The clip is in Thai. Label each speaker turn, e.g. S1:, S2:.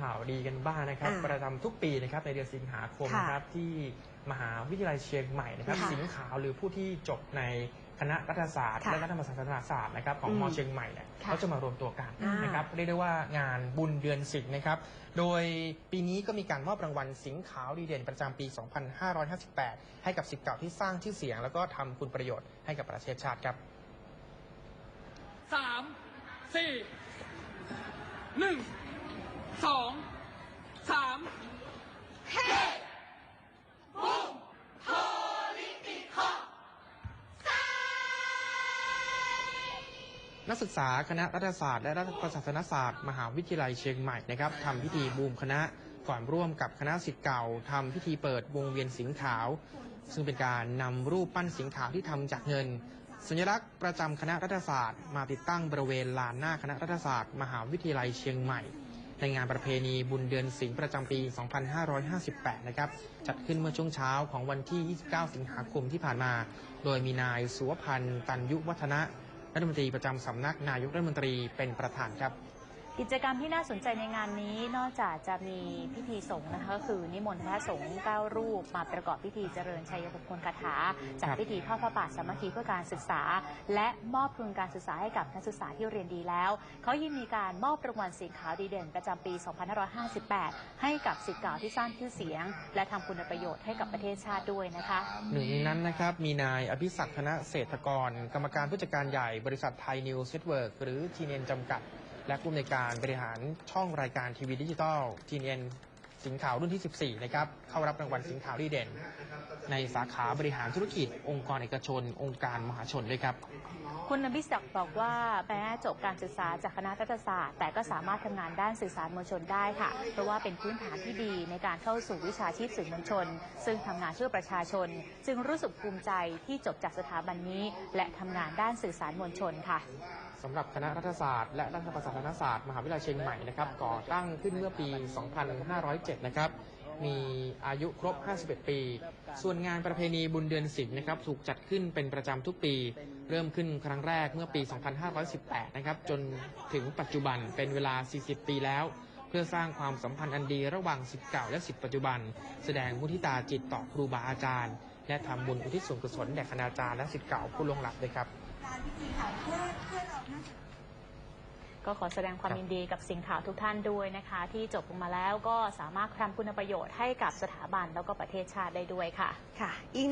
S1: ข่าวดีกันบ้างนะครับ
S2: อ่า
S1: ประจำทุกปีนะครับในเดือนสิงหาคม
S2: ค่ะ
S1: นะครับที่มหาวิทยาลัยเชียงใหม่นะครับ
S2: ค่ะ
S1: สิงห์ขาวหรือผู้ที่จบในคณะรัฐศาสตร์
S2: ค่ะ
S1: และรัฐศาสตร์ศาสตร์นะครับของ
S2: อืม
S1: มเชียงใหม่เนี่ย
S2: ค่ะ
S1: เขาจะมารวมตัวกัน
S2: อ่าน
S1: นะครับเรียกได้ว่างานบุญเดือนสิงห์นะครับ โดยปีนี้ก็มีการมอบรางวัลสิงห์ขาวดีเด่นประจำปี 2558 ให้กับสิทธิ์เก่าที่สร้างชื่อเสียง แล้วก็ทำคุณประโยชน์ให้กับประเทศชาติครับ
S3: สามสี่หนึ่ง สองสาม
S1: นักศึกษาคณะรัฐศาสตร์และรัฐประศาสนศาสตร์ มหาวิทยาลัยเชียงใหม่นะครับทำพิธีบูมคณะก่อนร่วมกับคณะสิทธิ์เก่าทำพิธีเปิดวงเวียนสิงขาว ซึ่งเป็นการนำรูปปั้นสิงขาวที่ทำจากเงินสัญลักษณ์ประจำคณะรัฐศาสตร์ มาติดตั้งบริเวณลานหน้าคณะรัฐศาสตร์ มหาวิทยาลัยเชียงใหม่ ในงานประเพณีบุญเดือนสิงห์ประจำปี 2558 นะครับ จัดขึ้นเมื่อช่วงเช้าของวันที่ 29 สิงหาคมที่ผ่านมา โดยมีนายสุวพันธ์ตันยุวัฒนะ รัฐมนตรีประจำสำนักนายกรัฐมนตรีเป็นประธานครับ
S4: กิจกรรมที่น่าสนใจในงานนี้นอกจากจะมีพิธีสงฆ์นะคะก็คือนิมนต์พระสงฆ์เก้ารูปมาประกอบพิธีเจริญชัยมงคลคาถาจัดพิธีทอดพระป่าสามัคคีเพื่อการศึกษา และมอบทุนการศึกษาให้กับนักศึกษาที่เรียนดีแล้ว เขายังมีการมอบรางวัลสีขาวดีเด่นประจำปี 2558 ให้กับสิทธิ์เก่าที่สร้างชื่อเสียง และทำคุณประโยชน์ให้กับประเทศชาติด้วยนะคะ
S1: หนึ่งในนั้นนะครับมีนายอภิศักดิ์ธนเศรษฐกร กรรมการผู้จัดการใหญ่บริษัทไทยนิวส์เน็ตเวิร์กหรือทีเนนจำกัด และผู้อำนวยการบริหารช่องรายการทีวีดิจิตอลทีเน สิงห์ขาวรุ่นที่ 14 นะครับ เข้ารับรางวัลสิงห์ขาวดีเด่น ในสาขาบริหารธุรกิจ องค์กรเอกชน องค์การมหาชนด้วยครับ
S4: คุณอภิศักดิ์บอกว่าแม้จบการศึกษาจากคณะรัฐศาสตร์ แต่ก็สามารถทำงานด้านสื่อสารมวลชนได้ค่ะ เพราะว่าเป็นพื้นฐานที่ดีในการเข้าสู่วิชาชีพสื่อมวลชน ซึ่งทำงานเพื่อประชาชน จึงรู้สึกภูมิใจที่จบจากสถาบันนี้ และทำงานด้านสื่อสารมวลชนค่ะ
S1: สำหรับคณะรัฐศาสตร์และรัฐประศาสนศาสตร์มหาวิทยาลัยเชียงใหม่นะครับก่อตั้งขึ้นเมื่อปี 2507นะครับ มีอายุครบ 51 ปี ส่วนงานประเพณีบุญเดือนสิงห์นะครับถูกจัดขึ้นเป็นประจำทุกปี เริ่มขึ้นครั้งแรกเมื่อปี 2518 นะครับ จนถึงปัจจุบันเป็นเวลา 40 ปีแล้ว เพื่อสร้างความสัมพันธ์อันดีระหว่างสิทธิ์เก่าและสิทธิ์ปัจจุบัน แสดงมุทิตาจิตต่อครูบาอาจารย์ และทำบุญอุทิศส่วนกุศลแด่คณาจารย์และสิทธิ์เก่าผู้ล่วงลับด้วยครับ
S4: ก็ขอแสดงความ
S1: ครับ
S4: ยินดีกับสิงห์ขาวทุกท่านด้วยนะคะ ที่จบลงมาแล้วก็สามารถทำคุณประโยชน์ให้กับสถาบันแล้วก็ประเทศชาติได้ด้วยค่ะ
S2: ค่ะอีก